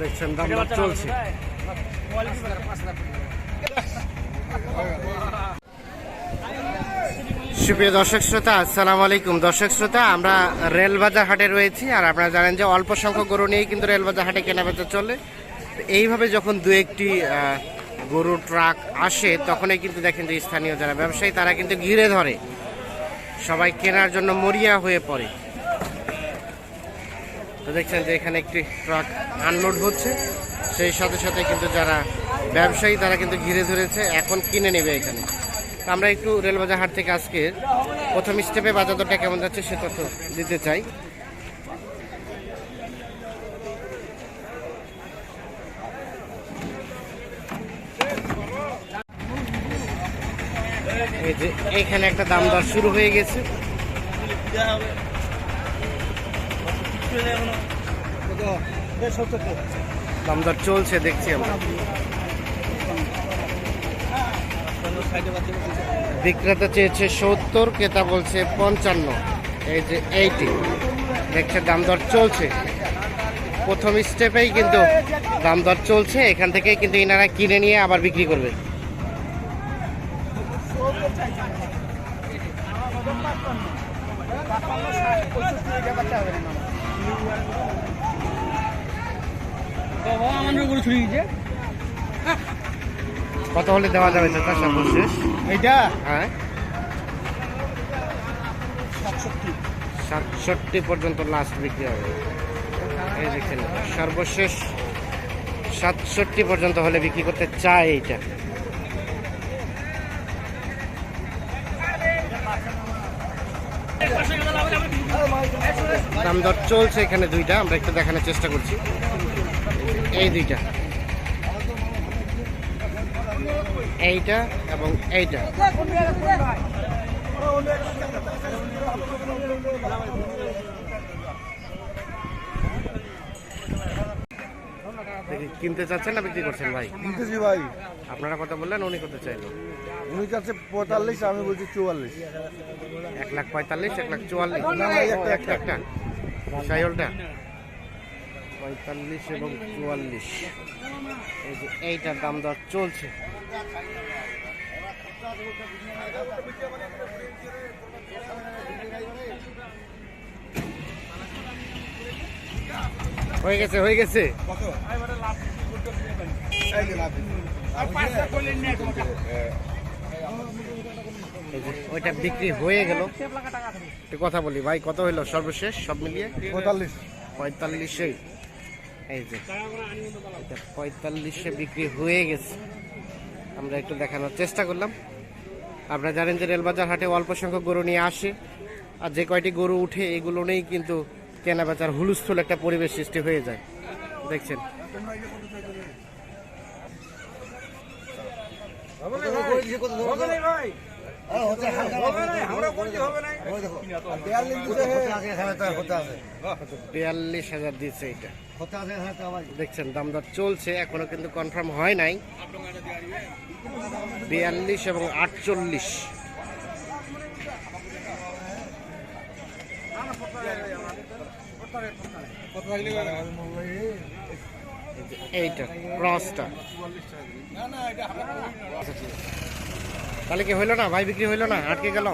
দেখছেন, দাম চলছে। সুপ্রিয় দর্শক শ্রোতা, আসসালামু আলাইকুম। দর্শক শ্রোতা, আমরা রেলবাজার হাটে রয়েছি, আর আপনারা জানেন যে অল্প সংখ্যক গরু নিয়েই কিন্তু রেলবাজার হাটে কেনাবেচা চলে। এইভাবে যখন দু একটি গরু, ট্রাক আসে, তখনই কিন্তু দেখেন যে স্থানীয় যারা ব্যবসায়ী, তারা কিন্তু ঘিরে ধরে। সবাই কেনার জন্য মরিয়া হয়ে পড়ে। তো দেখছেন যে এখানে একটি ট্রাক আনলোড হচ্ছে। সেই সাথে সাথে কিন্তু যারা ব্যবসায়ী, তারা কিন্তু ঘিরে ধরেছে, এখন কিনে নেবে এখানে। আমরা একটু রেলবাজার হাট থেকে আজকে প্রথম স্টেপে বাজার দরটা কেমন যাচ্ছে সে তথ্য দিতে চাই। এই যে এইখানে একটা দাম দর শুরু হয়ে গেছে। দাম দর চলছে দেখছি আমরা বিক্রেতা চেয়েছে সত্তর ক্রেতা বলছে পঞ্চান্ন এই যে এইটি দেখছে দাম দর চলছে প্রথম স্টেপেই কিন্তু দাম দর চলছে এখান থেকে কিন্তু ইনারা কিনে নিয়ে আবার বিক্রি করবে কত হলে দেওয়া যাবে চাচা সর্বশেষ? এইটা? হ্যাঁ। সাতষট্টি। পর্যন্ত লাস্ট বিক্রি হবে। এই দেখছেন সর্বশেষ সাতষট্টি পর্যন্ত হলে বিক্রি করতে চায় এইটা। দাম দর চলছে এখানে দুইটা আমরা একটু দেখানোর চেষ্টা করছি। এই দুইটা। এইটা এবং এইটা। কিনতে চাচ্ছেন না বিক্রি করছেন ভাই? নিতেছি ভাই। আপনারা কথা বললেন? উনি করতে চাইলো? উনি চাচ্ছে পঁয়তাল্লিশ আমি বলছি চুয়াল্লিশ। এক লাখ পঁয়তাল্লিশ এক লাখ চুয়াল্লিশ। একটা একটা। সাইলটা পঁয়তাল্লিশ এবং চুয়াল্লিশ। এই যে এইটার দাম দর চলছে। হয়ে গেছে হয়ে গেছে। যে ওইটা বিক্রি হয়ে গেল। একটু কথা বলি ভাই কত হইল সর্বশেষ সব মিলিয়ে? পঁয়তাল্লিশ। পঁয়তাল্লিশে এই যে এটা পঁয়তাল্লিশে বিক্রি হয়ে গেছে। আমরা একটু দেখানোর চেষ্টা করলাম। আপনারা জানেন যে রেলবাজার হাটে অল্প সংখ্যক গরু নিয়ে আসে। আর যে কয়টি গরু উঠে এগুলো নিয়েই কিন্তু কেনা বেচার হুলস্থুল একটা পরিবেশ সৃষ্টি হয়ে যায়। দেখছেন? বিয়াল্লিশ হাজার দিচ্ছে এটা। দেখছেন দাম দর চলছে, এখনও কিন্তু কনফার্ম হয় নাই। বিয়াল্লিশ এবং আটচল্লিশ। এইটা ক্রসটা তাহলে কি হইল না? ভাই বিক্রি হইল না? আটকে গেল?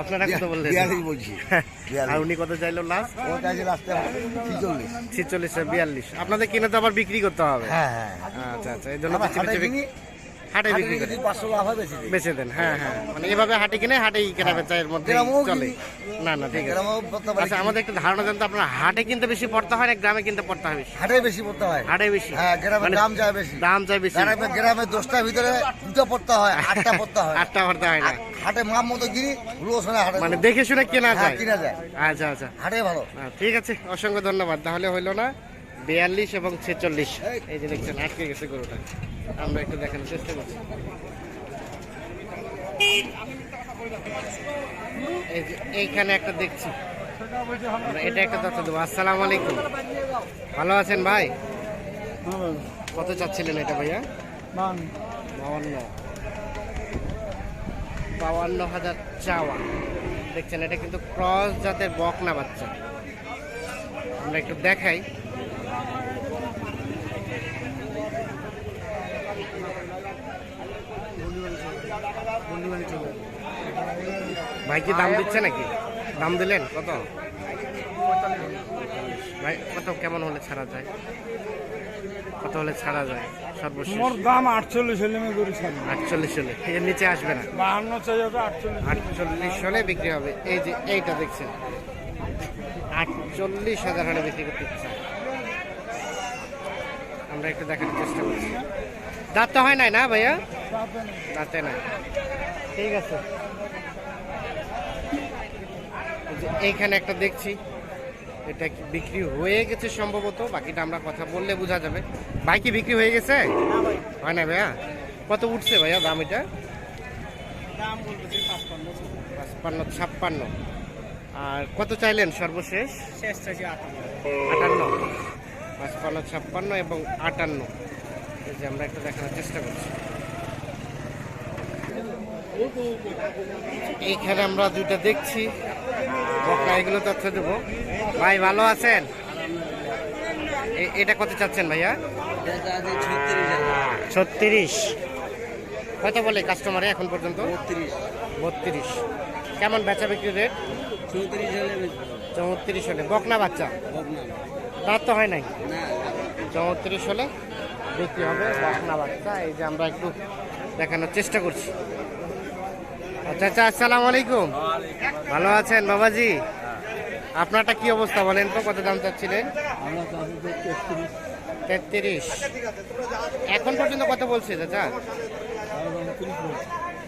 আপনারা কত বললেন। বলছি। আর উনি কত চাইলো লাস্ট ছিচল্লিশ। ছিচল্লিশ বিয়াল্লিশ। আপনাদের কিনে তো আবার বিক্রি করতে হবে। হ্যাঁ হ্যাঁ। আচ্ছা আচ্ছা এই জন্য হাটে বিক্রি- করে পাঁচশো লাভ হয় বেশি বেচে দেন হ্যাঁ হ্যাঁ। মানে এভাবে হাটে কিনে হাটেই কেনা বেচা এর মধ্যে চলে। না না ঠিক আছে। আচ্ছা আমাদের একটা ধারণা জানতো আপনার হাটে কিনতে বেশি পড়তে হয় না গ্রামে কিনতে পড়তে হয় বেশি? হাটে বেশি পড়তে হয়। হাটে বেশি? হ্যাঁ গ্রামে মানে দাম যায় বেশি। দাম চাই বেশি। গ্রামে গ্রামে দশটার ভিতরে দুটো পড়তে হয় আটটা পড়তে হয়। আটটা পড়তে হয় না? হাটে মাপ মতো কিনি রোজ হয় হাটে। মানে দেখে শুনে কেনা হ্যাঁ, যায়? কিনা যায়। আচ্ছা আচ্ছা। হাটে ভালো। ঠিক আছে অসংখ্য ধন্যবাদ। তাহলে হইল না বিয়াল্লিশ এবং ছেচল্লিশ। এই যে দেখছেন আটকে গেছে গরুটা। আমরা একটু দেখানোর চেষ্টা করছি। এইখানে একটা দেখছি। এটা একটা তথ্য দেবো। আসসালামু আলাইকুম। ভালো আছেন ভাই? কত চাচ্ছিলেন এটা ভাইয়া? বাউান্ন। বাউান্ন হাজার চাওয়া। দেখছেন, এটা কিন্তু ক্রস জাতের বকনা বাচ্চা। আমরা একটু দেখাই। ভাই কি দাম দিচ্ছে নাকি? দাম দিলেন? কত? ভাই কত? কেমন হলে ছাড়া যায়? কত হলে ছাড়া যায়? সর্বশেষ। মোর দাম আটচল্লিশ হলে আমি গরু ছাড়ি আটচল্লিশ হলে। এর নিচে আসবে না? বাহান্ন চাই হবে আটচল্লিশ আটচল্লিশ হলে বিক্রি হবে। এই যে এইটা দেখছেন। আটচল্লিশ হাজার হলে বিক্রি করতে চাই আমরা একটু দেখার চেষ্টা করছি। দাঁত তো হয় নাই না ভাইয়া? দাঁতে নাই। ঠিক আছে। এইখানে একটা দেখছি এটা কি বিক্রি হয়ে গেছে সম্ভবত বাকিটা আমরা কথা বললে বোঝা যাবে। ভাই কি বিক্রি হয়ে গেছে? হয় না ভাইয়া? কত উঠছে ভাইয়া দাম এটা? পাঁচপান্ন। ছাপ্পান্ন। আর কত চাইলেন সর্বশেষ? আটান্ন। আটান্ন। পাঁচপান্ন ছাপ্পান্ন এবং আটান্ন। এই যে আমরা একটা দেখানোর চেষ্টা করছি। এইখানে আমরা দুইটা দেখছি। এগুলো তথ্য দেবো। ভাই, ভালো আছেন? এটা কত চাচ্ছেন ভাইয়া? ছত্রিশ। কত বলে কাস্টমারে এখন পর্যন্ত? বত্রিশ। কেমন বেচা বিক্রি রেট চৌত্রিশ হলে। বকনা বাচ্চা? দাঁত তো হয় নাই? চৌত্রিশ হলে বিক্রি হবে বকনা বাচ্চা। এই যে আমরা একটু দেখানোর চেষ্টা করছি। আচ্ছা আচ্ছা আসসালামু আলাইকুম। ভালো আছেন বাবাজি? আপনারটা কি অবস্থা বলেন তো, কত দাম চাচ্ছিলেন? তেত্রিশ। এখন পর্যন্ত কত বলছে, চাচা?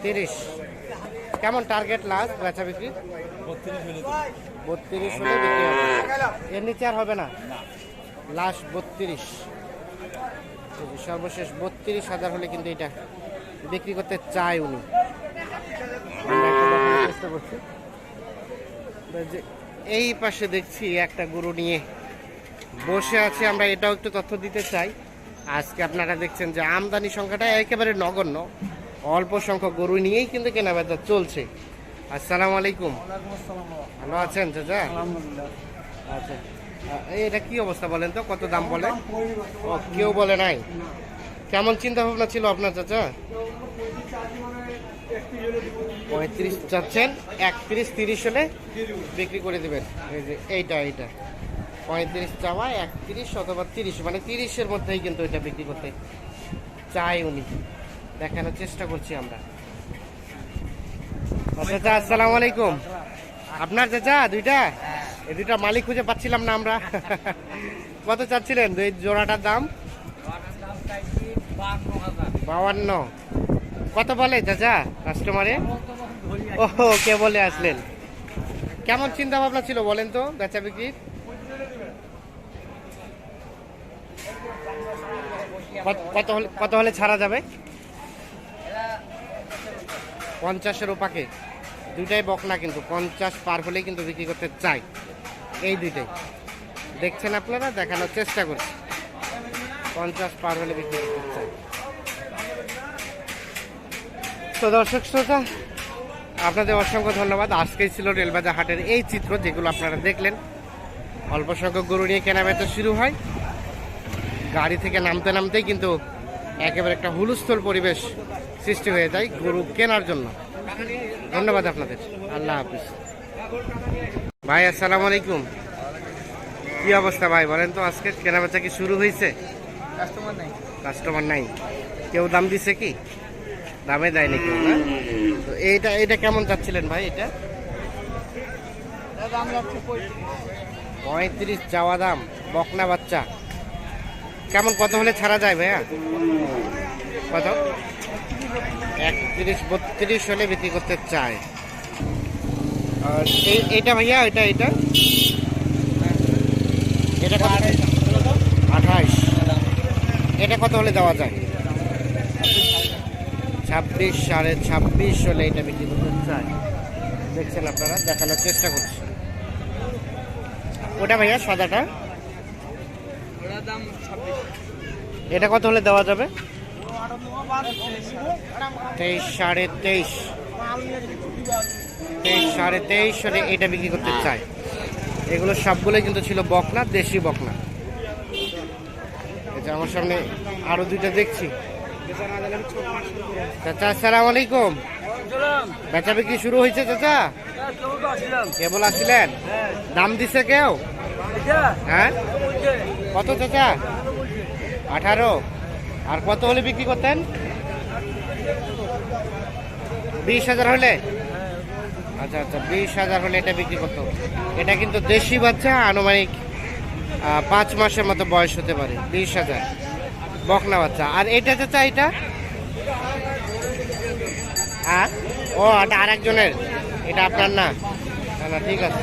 তিরিশ। কেমন টার্গেট লাস্ট বেচা বিক্রি? বত্রিশ হলে এর নিচে আর হবে না? লাস্ট বত্রিশ। সর্বশেষ বত্রিশ হাজার হলে কিন্তু এটা বিক্রি করতে চায় উনি। চেষ্টা করছি। এই পাশে দেখছি একটা গরু নিয়ে বসে আছে। আমরা এটাও একটু তথ্য দিতে চাই। আজকে আপনারা দেখছেন যে আমদানি সংখ্যাটা একেবারে নগণ্য। অল্প সংখ্যক গরু নিয়েই কিন্তু কেনাবেচা চলছে। আসসালামু আলাইকুম। ভালো আছেন চাচা? আচ্ছা। এটা কি অবস্থা বলেন তো? কত দাম বলে? ও কেউ বলে নাই? কেমন চিন্তা ভাবনা ছিল আপনার চাচা? পঁয়ত্রিশ চাচ্ছেন একত্রিশ তিরিশ হলে বিক্রি করে দেবেন। এই যে এইটা এইটা। পঁয়ত্রিশ চাওয়া একত্রিশ অথবা তিরিশ মানে তিরিশের মধ্যেই কিন্তু এটা বিক্রি করতে চাই উনি। দেখানোর চেষ্টা করছি আমরা। আচ্ছা চাচা আসসালামু আলাইকুম। আপনার চাচা দুইটা? এই দুইটা মালিক খুঁজে পাচ্ছিলাম না আমরা। কত চাচ্ছিলেন? দুই জোড়াটার দাম? বাউান্ন কত বলে চাচা কাস্টমারে ও কে বলে আসলেন? কেমন চিন্তা ভাবনা ছিল বলেন তো, বেচা বিক্রির? কত- হলে, কত হলে ছাড়া যাবে? পঞ্চাশের ওপাকে দুইটাই বকনা কিন্তু, পঞ্চাশ পার হলেই কিন্তু বিক্রি করতে চাই। এই দুইটাই। দেখছেন আপনারা? দেখানোর চেষ্টা করছি। পঞ্চাশ পার হলে বিক্রি করতে চাই। তো দর্শক শ্রোতা আপনাদের অসংখ্য ধন্যবাদ। আজকেই ছিল রেলবাজার হাটের এই চিত্র যেগুলো আপনারা দেখলেন। অল্প সংখ্যক গরু নিয়ে কেনাবেচা শুরু হয়। গাড়ি থেকে নামতে নামতেই কিন্তু একেবারে একটা হুলস্থল পরিবেশ সৃষ্টি হয়ে যায় গরু কেনার জন্য। ধন্যবাদ আপনাদের। আল্লাহ হাফিজ। ভাই আসসালামু আলাইকুম। কি অবস্থা ভাই বলেন তো আজকে কেনাবেচা কি শুরু হয়েছে? কাস্টমার নাই। কাস্টমার নাই। কেউ দাম দিছে কি? দামে দেয়নি কেউ না? তো এইটা এটা কেমন চাচ্ছিলেন ভাই এটা? পঁয়ত্রিশ। যাওয়া দাম বকনা বাচ্চা। কেমন কত হলে ছাড়া যায় ভাইয়া? কত? একত্রিশ বত্রিশ হলে বিক্রি করতে চায়। আর এই এইটা ভাইয়া এটা এটা? এটা কত? আঠাইশ এটা কত হলে দেওয়া যায়? ছাব্বিশ সাড়ে ছাব্বিশ হলে এটা বিক্রি করতে চায় দেখছেন আপনারা দেখানোর চেষ্টা করছি। ওটা ভাইয়া সাদাটা? এটা কত হলে দেওয়া যাবে? তেইশ সাড়ে তেইশ। তেইশ সাড়ে তেইশ হলে এটা বিক্রি করতে চাই। এগুলো সবগুলোই কিন্তু ছিল বকনা দেশি বকনা। যে আমার সামনে আরও দুইটা দেখছি। চাচা আসসালামু আলাইকুম বেচা বিক্রি শুরু হয়েছে চাচা? কেবল আসছিলেন? দাম দিছে কেউ? হ্যাঁ? কত চাচা? আঠারো আর কত হলে বিক্রি করতেন? বিশ হাজার হলে? আচ্ছা আচ্ছা বিশ হাজার হলে এটা বিক্রি করতো। এটা কিন্তু দেশি বাচ্চা আনুমানিক পাঁচ মাসের মতো বয়স হতে পারে বিশ হাজার। বকনা বাচ্চা। আর এটা চাচা এটা? হ্যাঁ ও, এটা আরেকজনের। এটা আপনার না। না না, ঠিক আছে।